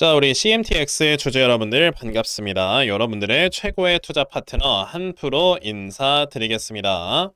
자, 우리 CMTX의 주주 여러분들 반갑습니다. 여러분들의 최고의 투자 파트너 한프로 인사드리겠습니다.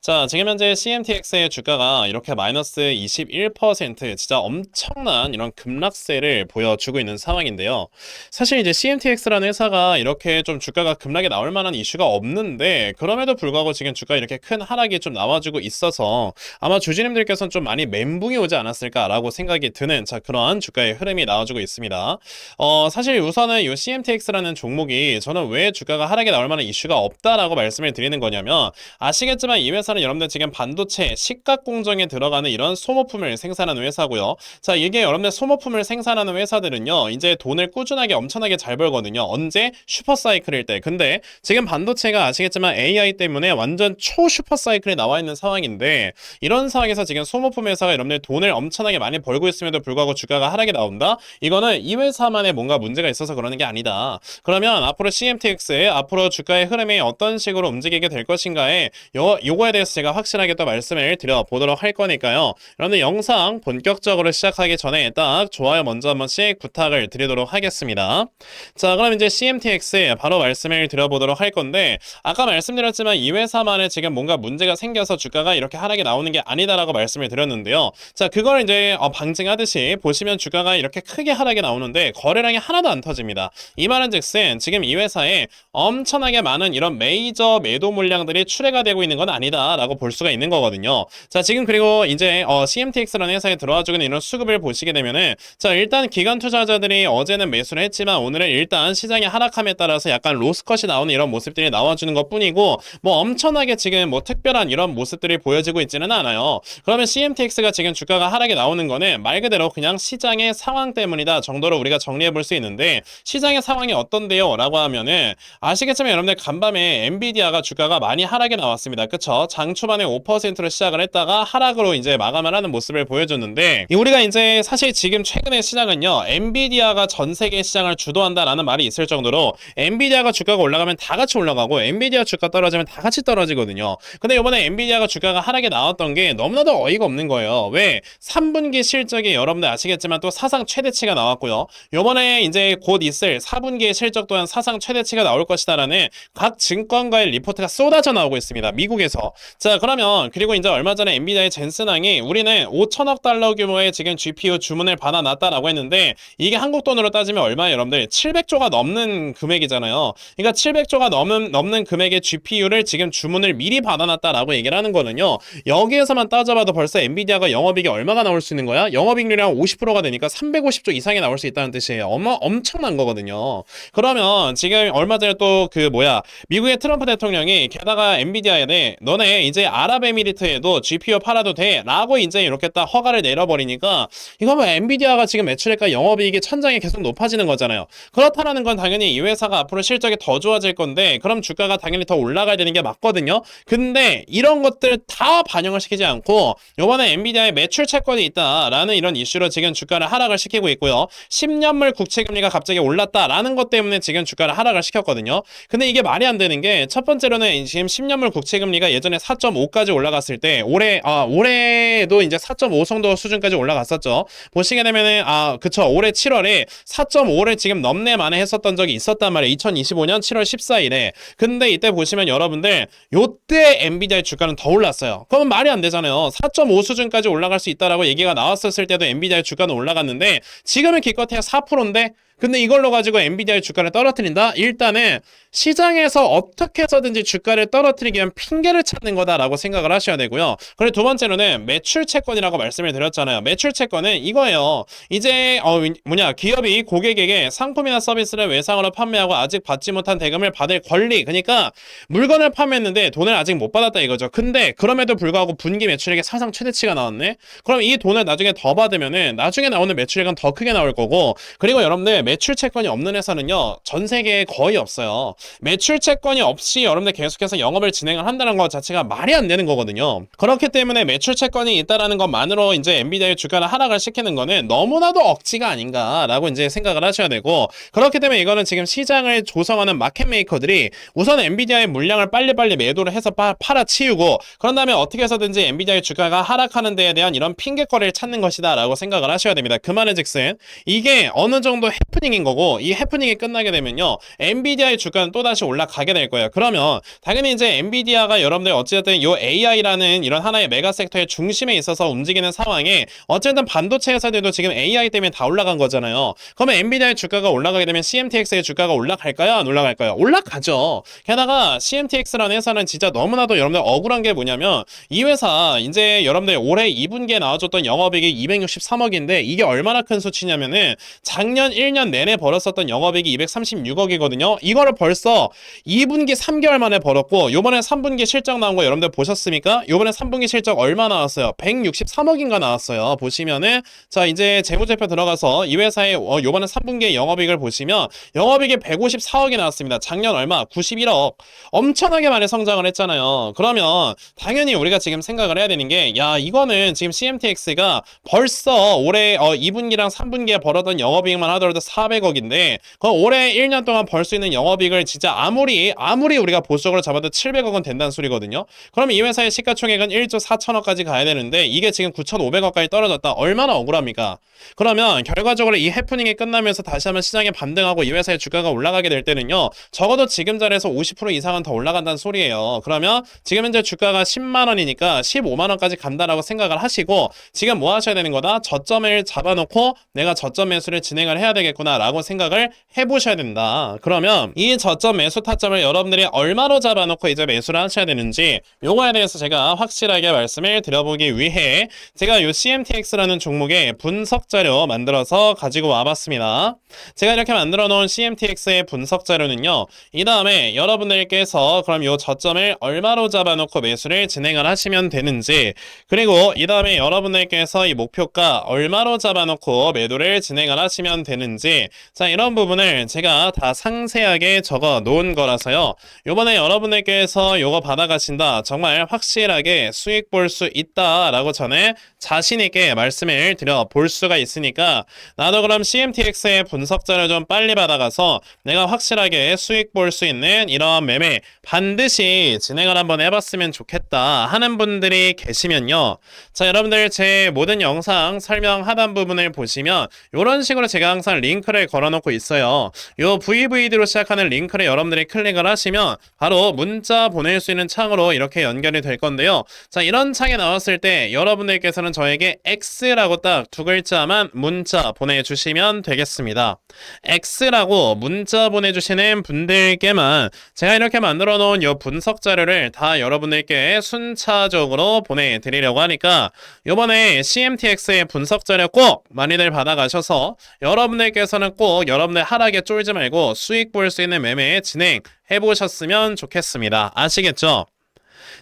자, 지금 현재 CMTX의 주가가 이렇게 마이너스 21% 진짜 엄청난 이런 급락세를 보여주고 있는 상황인데요. 사실 이제 CMTX라는 회사가 이렇게 좀 주가가 급락이 나올 만한 이슈가 없는데 그럼에도 불구하고 지금 주가 이렇게 큰 하락이 좀 나와주고 있어서 아마 주주님들께서는 좀 많이 멘붕이 오지 않았을까라고 생각이 드는 자 그러한 주가의 흐름이 나와주고 있습니다. 어, 사실 우선은 이 CMTX라는 종목이 저는 왜 주가가 하락이 나올 만한 이슈가 없다라고 말씀을 드리는 거냐면 아시겠지만 이 회사 는 여러분들 지금 반도체 식각 공정에 들어가는 이런 소모품을 생산하는 회사고요. 자 이게 여러분들 소모품을 생산하는 회사들은요 이제 돈을 꾸준하게 엄청나게 잘 벌거든요. 언제 슈퍼 사이클일 때. 근데 지금 반도체가 아시겠지만 AI 때문에 완전 초 슈퍼 사이클에 나와 있는 상황인데 이런 상황에서 지금 소모품 회사가 여러분들 돈을 엄청나게 많이 벌고 있음에도 불구하고 주가가 하락이 나온다? 이거는 이 회사만의 뭔가 문제가 있어서 그러는 게 아니다. 그러면 앞으로 CMTX의 앞으로 주가의 흐름이 어떤 식으로 움직이게 될 것인가에 요, 요거에 대해 서 제가 확실하게 또 말씀을 드려보도록 할 거니까요. 여러분들 영상 본격적으로 시작하기 전에 딱 좋아요 먼저 한 번씩 부탁을 드리도록 하겠습니다. 자, 그럼 이제 CMTX 바로 말씀을 드려보도록 할 건데 아까 말씀드렸지만 이 회사만에 지금 뭔가 문제가 생겨서 주가가 이렇게 하락이 나오는 게 아니다라고 말씀을 드렸는데요. 자, 그걸 이제 어, 방증하듯이 보시면 주가가 이렇게 크게 하락이 나오는데 거래량이 하나도 안 터집니다. 이 말은 즉슨 지금 이 회사에 엄청나게 많은 이런 메이저 매도 물량들이 출회가 되고 있는 건 아니다 라고 볼 수가 있는 거거든요. 자, 지금 그리고 이제 어, CMTX라는 회사에 들어와주고 있는 이런 수급을 보시게 되면은 자, 일단 기관 투자자들이 어제는 매수를 했지만 오늘은 일단 시장이 하락함에 따라서 약간 로스컷이 나오는 이런 모습들이 나와주는 것 뿐이고 뭐 엄청나게 지금 뭐 특별한 이런 모습들이 보여지고 있지는 않아요. 그러면 CMTX가 지금 주가가 하락이 나오는 거는 말 그대로 그냥 시장의 상황 때문이다 정도로 우리가 정리해 볼 수 있는데 시장의 상황이 어떤데요? 라고 하면은 아시겠지만 여러분들 간밤에 엔비디아가 주가가 많이 하락이 나왔습니다. 그쵸? 장 초반에 5%로 시작을 했다가 하락으로 이제 마감을 하는 모습을 보여줬는데 이 우리가 이제 사실 지금 최근의 시장은요 엔비디아가 전 세계 시장을 주도한다라는 말이 있을 정도로 엔비디아가 주가가 올라가면 다 같이 올라가고 엔비디아 주가 떨어지면 다 같이 떨어지거든요. 근데 이번에 엔비디아가 주가가 하락에 나왔던 게 너무나도 어이가 없는 거예요. 왜? 3분기 실적이 여러분들 아시겠지만 또 사상 최대치가 나왔고요. 요번에 이제 곧 있을 4분기의 실적 또한 사상 최대치가 나올 것이다라는 각 증권가의 리포트가 쏟아져 나오고 있습니다. 미국에서. 자, 그러면 그리고 이제 얼마 전에 엔비디아의 젠슨왕이 우리는 5천억 달러 규모의 지금 GPU 주문을 받아놨다라고 했는데 이게 한국 돈으로 따지면 얼마예요, 여러분들? 700조가 넘는 금액이잖아요. 그러니까 700조가 넘는 넘는 금액의 GPU를 지금 주문을 미리 받아놨다라고 얘기를 하는 거는요. 여기에서만 따져봐도 벌써 엔비디아가 영업이익이 얼마가 나올 수 있는 거야? 영업이익률이 한 50%가 되니까 350조 이상이 나올 수 있다는 뜻이에요. 어마 엄청난 거거든요. 그러면 지금 얼마 전에 또 그 뭐야 미국의 트럼프 대통령이 게다가 엔비디아에 너네 이제 아랍에미리트에도 GPU 팔아도 돼 라고 이제 이렇게 딱 허가를 내려버리니까 이거 뭐 엔비디아가 지금 매출액과 영업이익이 천장이 계속 높아지는 거잖아요. 그렇다라는 건 당연히 이 회사가 앞으로 실적이 더 좋아질 건데 그럼 주가가 당연히 더 올라가야 되는 게 맞거든요. 근데 이런 것들 다 반영을 시키지 않고 요번에 엔비디아의 매출 채권이 있다라는 이런 이슈로 지금 주가를 하락을 시키고 있고요. 10년물 국채 금리가 갑자기 올랐다라는 것 때문에 지금 주가를 하락을 시켰거든요. 근데 이게 말이 안 되는 게 첫 번째로는 지금 10년물 국채 금리가 예전에 4.5까지 올라갔을 때 올해 아 올해도 이제 4.5 정도 수준까지 올라갔었죠. 보시게 되면은 아 그쵸 올해 7월에 4.5를 지금 넘네 만에 했었던 적이 있었단 말이에요. 2025년 7월 14일에. 근데 이때 보시면 여러분들 요때 엔비디아의 주가는 더 올랐어요. 그러면 말이 안 되잖아요. 4.5 수준까지 올라갈 수 있다라고 얘기가 나왔었을 때도 엔비디아의 주가는 올라갔는데 지금은 기껏해야 4%인데 근데 이걸로 가지고 엔비디아의 주가를 떨어뜨린다? 일단은 시장에서 어떻게 해서든지 주가를 떨어뜨리기 위한 핑계를 찾는 거다라고 생각을 하셔야 되고요. 그리고 두 번째로는 매출 채권이라고 말씀을 드렸잖아요. 매출 채권은 이거예요. 이제 어 뭐냐 기업이 고객에게 상품이나 서비스를 외상으로 판매하고 아직 받지 못한 대금을 받을 권리. 그러니까 물건을 판매했는데 돈을 아직 못 받았다 이거죠. 근데 그럼에도 불구하고 분기 매출액이 사상 최대치가 나왔네. 그럼 이 돈을 나중에 더 받으면은 나중에 나오는 매출액은 더 크게 나올 거고 그리고 여러분들 매출 채권이 없는 회사는요, 전 세계에 거의 없어요. 매출 채권이 없이 여러분들 계속해서 영업을 진행을 한다는 것 자체가 말이 안 되는 거거든요. 그렇기 때문에 매출 채권이 있다라는 것만으로 이제 엔비디아의 주가를 하락을 시키는 거는 너무나도 억지가 아닌가라고 이제 생각을 하셔야 되고, 그렇기 때문에 이거는 지금 시장을 조성하는 마켓 메이커들이 우선 엔비디아의 물량을 빨리빨리 매도를 해서 파, 팔아치우고, 그런 다음에 어떻게 해서든지 엔비디아의 주가가 하락하는 데에 대한 이런 핑계거리를 찾는 것이다 라고 생각을 하셔야 됩니다. 그 말은 즉슨 이게 어느 정도 해프 닝인 거고 이 해프닝이 끝나게 되면요. 엔비디아의 주가는 또다시 올라가게 될 거예요. 그러면 당연히 이제 엔비디아가 여러분들 어찌됐든 요 AI라는 이런 하나의 메가 섹터의 중심에 있어서 움직이는 상황에 어쨌든 반도체 회사들도 지금 AI 때문에 다 올라간 거잖아요. 그러면 엔비디아의 주가가 올라가게 되면 CMTX의 주가가 올라갈까요? 안 올라갈까요? 올라가죠. 게다가 CMTX라는 회사는 진짜 너무나도 여러분들 억울한 게 뭐냐면 이 회사 이제 여러분들 올해 2분기에 나와줬던 영업이익이 263억인데 이게 얼마나 큰 수치냐면은 작년 1년 내내 벌었었던 영업이익이 236억이거든요. 이거를 벌써 2분기 3개월 만에 벌었고 요번에 3분기 실적 나온 거 여러분들 보셨습니까? 요번에 3분기 실적 얼마 나왔어요? 163억인가 나왔어요. 보시면은 자 이제 재무제표 들어가서 이 회사의 어, 요번에 3분기의 영업이익을 보시면 영업이익이 154억이 나왔습니다. 작년 얼마? 91억. 엄청나게 많이 성장을 했잖아요. 그러면 당연히 우리가 지금 생각을 해야 되는 게 야 이거는 지금 CMTX가 벌써 올해 어, 2분기랑 3분기에 벌었던 영업이익만 하더라도 400억인데 그 올해 1년 동안 벌 수 있는 영업이익을 진짜 아무리 아무리 우리가 보수적으로 잡아도 700억은 된다는 소리거든요. 그럼 이 회사의 시가총액은 1조 4천억까지 가야 되는데 이게 지금 9,500억까지 떨어졌다. 얼마나 억울합니까? 그러면 결과적으로 이 해프닝이 끝나면서 다시 한번 시장에 반등하고 이 회사의 주가가 올라가게 될 때는요. 적어도 지금 자리에서 50% 이상은 더 올라간다는 소리예요. 그러면 지금 현재 주가가 10만 원이니까 15만 원까지 간다라고 생각을 하시고 지금 뭐 하셔야 되는 거다? 저점을 잡아놓고 내가 저점 매수를 진행을 해야 되겠 구나라고 생각을 해보셔야 된다. 그러면 이 저점 매수 타점을 여러분들이 얼마로 잡아놓고 이제 매수를 하셔야 되는지 요거에 대해서 제가 확실하게 말씀을 드려보기 위해 제가 요 CMTX라는 종목의 분석 자료 만들어서 가지고 와봤습니다. 제가 이렇게 만들어 놓은 CMTX의 분석 자료는요. 이 다음에 여러분들께서 그럼 요 저점을 얼마로 잡아놓고 매수를 진행을 하시면 되는지 그리고 이 다음에 여러분들께서 이 목표가 얼마로 잡아놓고 매도를 진행을 하시면 되는지 자 이런 부분을 제가 다 상세하게 적어 놓은 거라서요. 요번에 여러분들께서 요거 받아가신다 정말 확실하게 수익 볼 수 있다라고 전에 자신 있게 말씀을 드려 볼 수가 있으니까 나도 그럼 CMTX의 분석 자료 좀 빨리 받아가서 내가 확실하게 수익 볼 수 있는 이런 매매 반드시 진행을 한번 해봤으면 좋겠다 하는 분들이 계시면요. 자 여러분들 제 모든 영상 설명 하단 부분을 보시면 이런 식으로 제가 항상 링크를 걸어놓고 있어요. 요 VVD로 시작하는 링크를 여러분들이 클릭을 하시면 바로 문자 보낼 수 있는 창으로 이렇게 연결이 될 건데요. 자 이런 창이 나왔을 때 여러분들께서는 저에게 X라고 딱 두 글자만 문자 보내주시면 되겠습니다. X라고 문자 보내주시는 분들께만 제가 이렇게 만들어 놓은 요 분석 자료를 다 여러분들께 순차적으로 보내드리려고 하니까 요번에 CMTX의 분석 자료 꼭 많이들 받아가셔서 여러분들께서는 꼭 여러분들 하락에 쫄지 말고 수익 볼 수 있는 매매 진행 해보셨으면 좋겠습니다. 아시겠죠?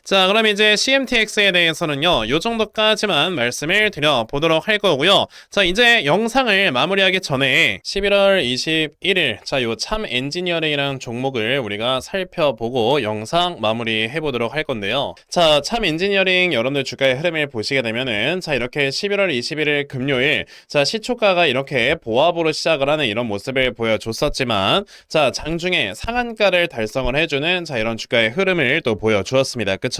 자, 그럼 이제 CMTX에 대해서는요, 요 정도까지만 말씀을 드려보도록 할 거고요. 자, 이제 영상을 마무리하기 전에 11월 21일, 자, 요 참 엔지니어링이라는 종목을 우리가 살펴보고 영상 마무리 해 보도록 할 건데요. 자, 참 엔지니어링 여러분들 주가의 흐름을 보시게 되면은, 자, 이렇게 11월 21일 금요일, 자, 시초가가 이렇게 보합으로 시작을 하는 이런 모습을 보여줬었지만, 자, 장중에 상한가를 달성을 해주는, 자, 이런 주가의 흐름을 또 보여주었습니다. 그쵸?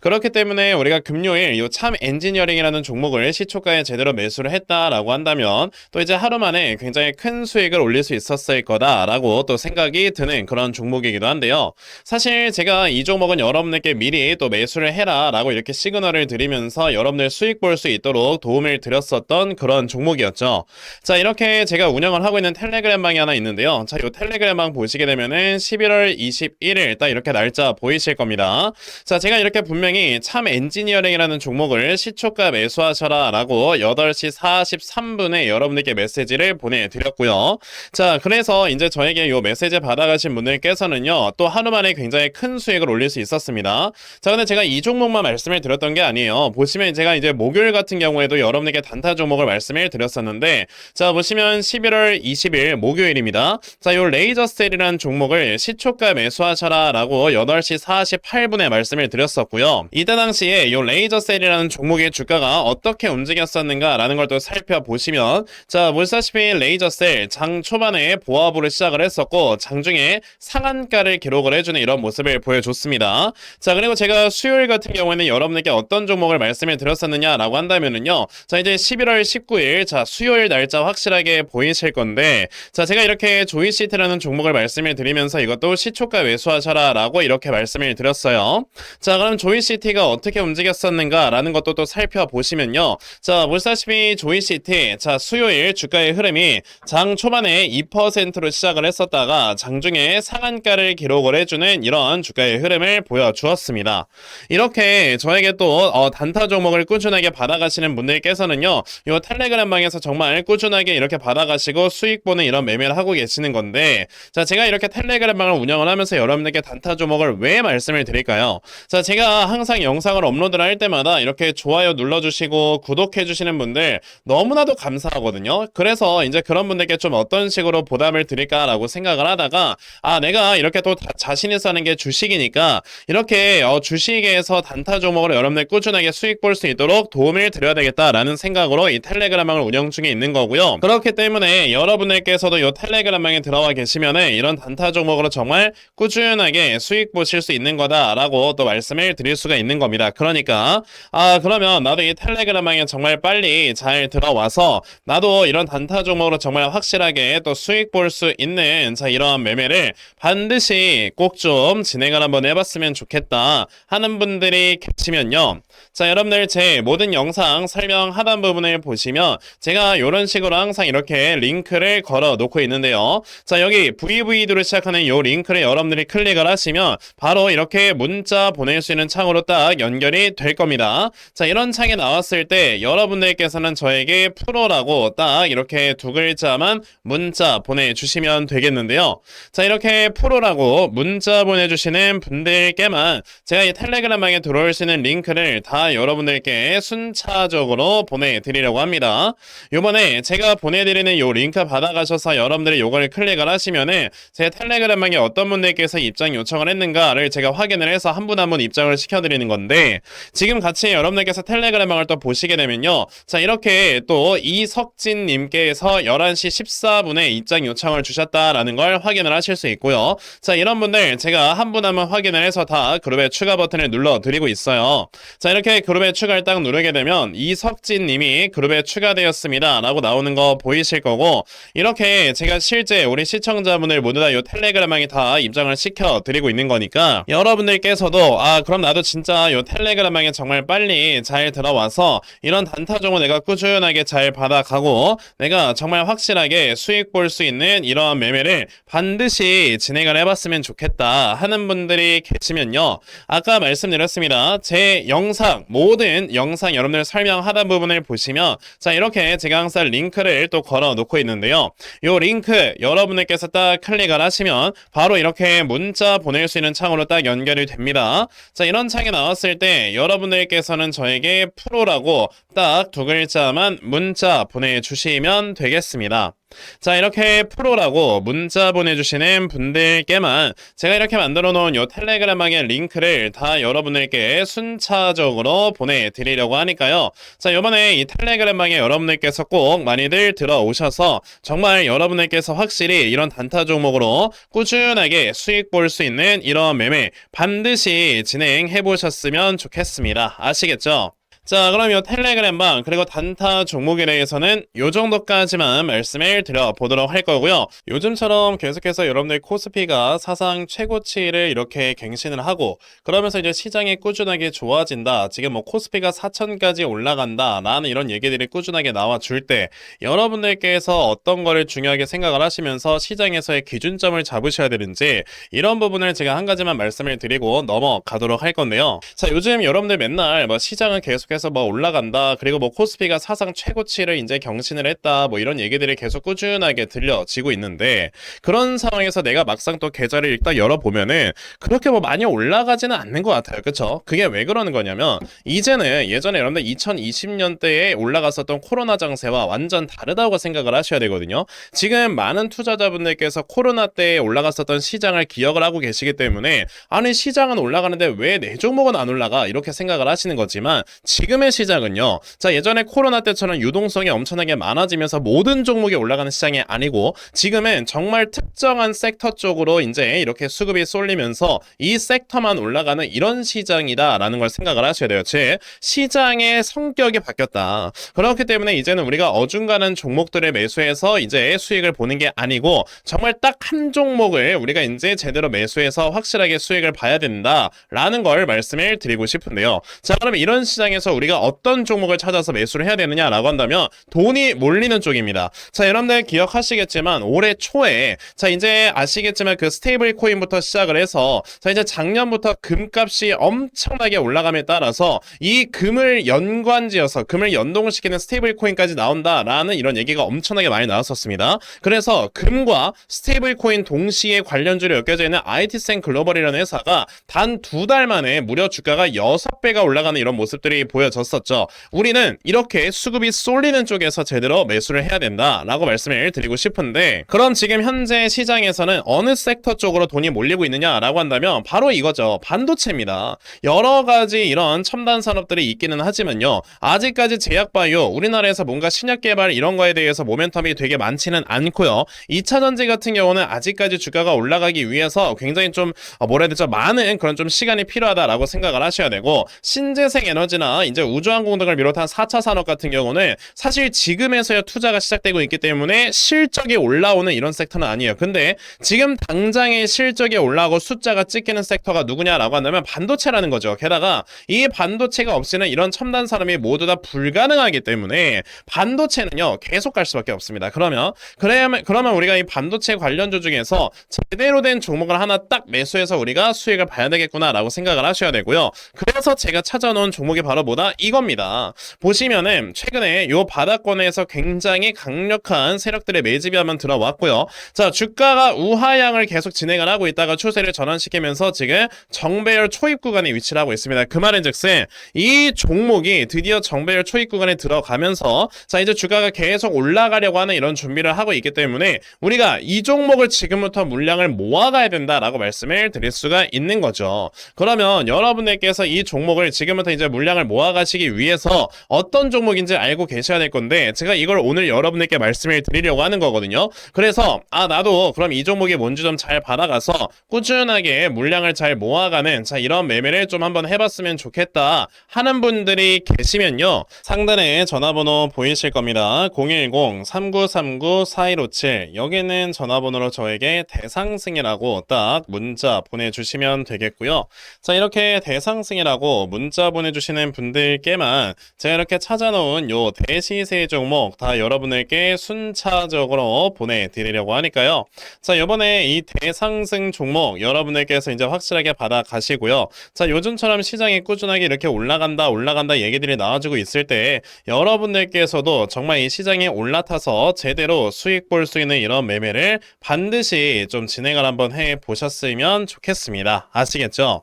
그렇기 때문에 우리가 금요일 이 참 엔지니어링이라는 종목을 시초가에 제대로 매수를 했다라고 한다면 또 이제 하루 만에 굉장히 큰 수익을 올릴 수 있었을 거다라고 또 생각이 드는 그런 종목이기도 한데요. 사실 제가 이 종목은 여러분들께 미리 또 매수를 해라라고 이렇게 시그널을 드리면서 여러분들 수익 볼 수 있도록 도움을 드렸었던 그런 종목이었죠. 자, 이렇게 제가 운영을 하고 있는 텔레그램 방이 하나 있는데요. 자, 이 텔레그램 방 보시게 되면은 11월 21일 딱 이렇게 날짜 보이실 겁니다. 자, 제가 이렇게 분명히 참 엔지니어링이라는 종목을 시초가 매수하셔라 라고 8시 43분에 여러분들께 메시지를 보내드렸고요. 자, 그래서 이제 저에게 요 메시지 받아가신 분들께서는요, 또 하루 만에 굉장히 큰 수익을 올릴 수 있었습니다. 자, 근데 제가 이 종목만 말씀을 드렸던 게 아니에요. 보시면 제가 이제 목요일 같은 경우에도 여러분에게 단타 종목을 말씀을 드렸었는데, 자, 보시면 11월 20일 목요일입니다. 자, 요 레이저 셀이라는 종목을 시초가 매수하셔라 라고 8시 48분에 말씀 을 드렸었고요. 이때 당시에 요 레이저 셀이라는 종목의 주가가 어떻게 움직였었는가라는 걸 또 살펴보시면, 자, 보시다시피 레이저 셀 장 초반에 보합으로 시작을 했었고, 장중에 상한가를 기록을 해주는 이런 모습을 보여줬습니다. 자, 그리고 제가 수요일 같은 경우에는 여러분에게 어떤 종목을 말씀을 드렸었느냐라고 한다면은요. 자, 이제 11월 19일, 자, 수요일 날짜 확실하게 보이실 건데, 자, 제가 이렇게 조이시트라는 종목을 말씀을 드리면서 이것도 시초가 매수하셔라 라고 이렇게 말씀을 드렸어요. 자, 그럼 조이시티가 어떻게 움직였었는가라는 것도 또 살펴보시면요. 자, 보시다시피 조이시티, 자, 수요일 주가의 흐름이 장 초반에 2%로 시작을 했었다가 장중에 상한가를 기록을 해주는 이런 주가의 흐름을 보여주었습니다. 이렇게 저에게 또 어, 단타 종목을 꾸준하게 받아가시는 분들께서는요, 이 텔레그램 방에서 정말 꾸준하게 이렇게 받아가시고 수익 보는 이런 매매를 하고 계시는 건데, 자, 제가 이렇게 텔레그램 방을 운영을 하면서 여러분들께 단타 종목을 왜 말씀을 드릴까요? 자, 제가 항상 영상을 업로드를 할 때마다 이렇게 좋아요 눌러주시고 구독해주시는 분들 너무나도 감사하거든요. 그래서 이제 그런 분들께 좀 어떤 식으로 보답을 드릴까라고 생각을 하다가, 아, 내가 이렇게 또 다- 자신 있어 하는 게 주식이니까 이렇게 어, 주식에서 단타 종목을 여러분들 꾸준하게 수익 볼 수 있도록 도움을 드려야 되겠다라는 생각으로 이 텔레그램망을 운영 중에 있는 거고요. 그렇기 때문에 여러분들께서도 이 텔레그램망에 들어와 계시면은 이런 단타 종목으로 정말 꾸준하게 수익 보실 수 있는 거다라고 또 말씀을 드릴 수가 있는 겁니다. 그러니까 아 그러면 나도 이 텔레그램망에 정말 빨리 잘 들어와서 나도 이런 단타 종목으로 정말 확실하게 또 수익 볼 수 있는 자 이러한 매매를 반드시 꼭 좀 진행을 한번 해봤으면 좋겠다 하는 분들이 계시면요. 자 여러분들 제 모든 영상 설명 하단 부분을 보시면 제가 이런 식으로 항상 이렇게 링크를 걸어 놓고 있는데요. 자 여기 VVD로 시작하는 이 링크를 여러분들이 클릭을 하시면 바로 이렇게 문자 보낼 수 있는 창으로 딱 연결이 될 겁니다. 자 이런 창이 나왔을 때 여러분들께서는 저에게 프로라고 딱 이렇게 두 글자만 문자 보내주시면 되겠는데요. 자 이렇게 프로라고 문자 보내주시는 분들께만 제가 이 텔레그램방에 들어올 수 있는 링크를 다 여러분들께 순차적으로 보내드리려고 합니다. 요번에 제가 보내드리는 요 링크 받아가셔서 여러분들이 요걸 클릭을 하시면은 제 텔레그램방에 어떤 분들께서 입장 요청을 했는가를 제가 확인을 해서 한분한 분 입장을 시켜드리는 건데 지금 같이 여러분들께서 텔레그램방을 또 보시게 되면요. 자 이렇게 또 이석진님께서 11시 14분에 입장 요청을 주셨다라는 걸 확인을 하실 수 있고요. 자 이런 분들 제가 한 분 한 분 확인을 해서 다 그룹에 추가 버튼을 눌러 드리고 있어요. 자 이렇게 그룹에 추가를 딱 누르게 되면 이석진님이 그룹에 추가되었습니다 라고 나오는 거 보이실 거고 이렇게 제가 실제 우리 시청자분들 모두 다이 텔레그램방에 다 입장을 시켜 드리고 있는 거니까 여러분들께서도 아 그럼 나도 진짜 이 텔레그램방에 정말 빨리 잘 들어와서 이런 단타 종을 내가 꾸준하게 잘 받아가고 내가 정말 확실하게 수익 볼 수 있는 이러한 매매를 반드시 진행을 해봤으면 좋겠다 하는 분들이 계시면요. 아까 말씀드렸습니다. 제 영상 모든 영상 여러분들 설명 하단 부분을 보시면 자 이렇게 제가 항상 링크를 또 걸어 놓고 있는데요. 요 링크 여러분들께서 딱 클릭을 하시면 바로 이렇게 문자 보낼 수 있는 창으로 딱 연결이 됩니다 자 이런 창이 나왔을 때 여러분들께서는 저에게 프로라고 딱 두 글자만 문자 보내주시면 되겠습니다. 자 이렇게 프로라고 문자 보내주시는 분들께만 제가 이렇게 만들어 놓은 요 텔레그램방의 링크를 다 여러분들께 순차적으로 보내드리려고 하니까요 자 요번에 이 텔레그램방에 여러분들께서 꼭 많이들 들어오셔서 정말 여러분들께서 확실히 이런 단타 종목으로 꾸준하게 수익 볼 수 있는 이런 매매 반드시 진행해 보셨으면 좋겠습니다 아시겠죠? 자, 그럼 이 텔레그램방 그리고 단타 종목에 대해서는 요 정도까지만 말씀을 드려보도록 할 거고요. 요즘처럼 계속해서 여러분들 코스피가 사상 최고치를 이렇게 갱신을 하고 그러면서 이제 시장이 꾸준하게 좋아진다. 지금 뭐 코스피가 4천까지 올라간다. 라는 이런 얘기들이 꾸준하게 나와 줄 때 여러분들께서 어떤 거를 중요하게 생각을 하시면서 시장에서의 기준점을 잡으셔야 되는지 이런 부분을 제가 한 가지만 말씀을 드리고 넘어가도록 할 건데요. 자, 요즘 여러분들 맨날 뭐 시장은 계속해서 뭐 올라간다. 그리고 뭐 코스피가 사상 최고치를 이제 경신을 했다. 뭐 이런 얘기들이 계속 꾸준하게 들려지고 있는데 그런 상황에서 내가 막상 또 계좌를 일단 열어보면은 그렇게 뭐 많이 올라가지는 않는 것 같아요. 그쵸? 그게 왜 그러는 거냐면 이제는 예전에 여러분들 2020년대에 올라갔었던 코로나 장세와 완전 다르다고 생각을 하셔야 되거든요. 지금 많은 투자자분들께서 코로나 때에 올라갔었던 시장을 기억을 하고 계시기 때문에 아니 시장은 올라가는데 왜 내 종목은 안 올라가 이렇게 생각을 하시는 거지만 지금 의 시장은요. 자 예전에 코로나 때처럼 유동성이 엄청나게 많아지면서 모든 종목이 올라가는 시장이 아니고 지금은 정말 특정한 섹터 쪽으로 이제 이렇게 수급이 쏠리면서 이 섹터만 올라가는 이런 시장이다라는 걸 생각을 하셔야 돼요. 즉 시장의 성격이 바뀌었다. 그렇기 때문에 이제는 우리가 어중간한 종목들을 매수해서 이제 수익을 보는 게 아니고 정말 딱 한 종목을 우리가 이제 제대로 매수해서 확실하게 수익을 봐야 된다라는 걸 말씀을 드리고 싶은데요. 자, 그러면 이런 시장에서 우리가 어떤 종목을 찾아서 매수를 해야 되느냐라고 한다면 돈이 몰리는 쪽입니다. 자, 여러분들 기억하시겠지만 올해 초에 자, 이제 아시겠지만 그 스테이블 코인부터 시작을 해서 자, 이제 작년부터 금값이 엄청나게 올라감에 따라서 이 금을 연관지어서 금을 연동을 시키는 스테이블 코인까지 나온다라는 이런 얘기가 엄청나게 많이 나왔었습니다. 그래서 금과 스테이블 코인 동시에 관련주로 엮여져 있는 IT센 글로벌이라는 회사가 단 두 달 만에 무려 주가가 6배가 올라가는 이런 모습들이 보 여졌었죠. 우리는 이렇게 수급이 쏠리는 쪽에서 제대로 매수를 해야 된다라고 말씀을 드리고 싶은데 그럼 지금 현재 시장에서는 어느 섹터 쪽으로 돈이 몰리고 있느냐라고 한다면 바로 이거죠. 반도체입니다. 여러 가지 이런 첨단 산업들이 있기는 하지만요. 아직까지 제약바이오 우리나라에서 뭔가 신약 개발 이런 거에 대해서 모멘텀이 되게 많지는 않고요. 2차 전지 같은 경우는 아직까지 주가가 올라가기 위해서 굉장히 좀 어, 뭐라 해야 되죠? 많은 그런 좀 시간이 필요하다라고 생각을 하셔야 되고 신재생 에너지나 이제 우주항공 등을 비롯한 4차 산업 같은 경우는 사실 지금에서야 투자가 시작되고 있기 때문에 실적이 올라오는 이런 섹터는 아니에요. 근데 지금 당장의 실적이 올라오고 숫자가 찍히는 섹터가 누구냐라고 한다면 반도체라는 거죠. 게다가 이 반도체가 없이는 이런 첨단 산업이 모두 다 불가능하기 때문에 반도체는요 계속 갈 수밖에 없습니다. 그러면 그러면 그러면 우리가 이 반도체 관련주 중에서 제대로 된 종목을 하나 딱 매수해서 우리가 수익을 봐야 되겠구나라고 생각을 하셔야 되고요. 그래서 제가 찾아놓은 종목이 바로 뭐다 이겁니다. 보시면은 최근에 요 바닥권에서 굉장히 강력한 세력들의 매집이 한번 들어왔고요. 자 주가가 우하향을 계속 진행을 하고 있다가 추세를 전환시키면서 지금 정배열 초입 구간에 위치를 하고 있습니다. 그 말인즉슨 이 종목이 드디어 정배열 초입 구간에 들어가면서 자 이제 주가가 계속 올라가려고 하는 이런 준비를 하고 있기 때문에 우리가 이 종목을 지금부터 물량을 모아가야 된다라고 말씀을 드릴 수가 있는 거죠. 그러면 여러분들께서 이 종목을 지금부터 이제 물량을 모아 가시기 위해서 어떤 종목인지 알고 계셔야 될 건데 제가 이걸 오늘 여러분들께 말씀을 드리려고 하는 거거든요. 그래서 아 나도 그럼 이 종목이 뭔지 좀 잘 받아가서 꾸준하게 물량을 잘 모아가는 자 이런 매매를 좀 한번 해봤으면 좋겠다 하는 분들이 계시면요. 상단에 전화번호 보이실 겁니다. 010-3939-4157 여기는 전화번호로 저에게 대상승이라고 딱 문자 보내주시면 되겠고요. 자 이렇게 대상승이라고 문자 보내주시는 분들께만 제가 이렇게 찾아놓은 요 대시세 종목 다 여러분들께 순차적으로 보내드리려고 하니까요 자 이번에 이 대상승 종목 여러분들께서 이제 확실하게 받아 가시고요. 자 요즘처럼 시장이 꾸준하게 이렇게 올라간다 올라간다 얘기들이 나와주고 있을 때 여러분들께서도 정말 이 시장에 올라타서 제대로 수익 볼 수 있는 이런 매매를 반드시 좀 진행을 한번 해 보셨으면 좋겠습니다. 아시겠죠?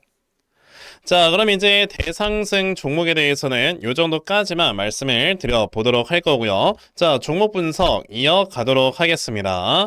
자, 그럼 이제 대상승 종목에 대해서는 요 정도까지만 말씀을 드려보도록 할 거고요. 자, 종목 분석 이어가도록 하겠습니다.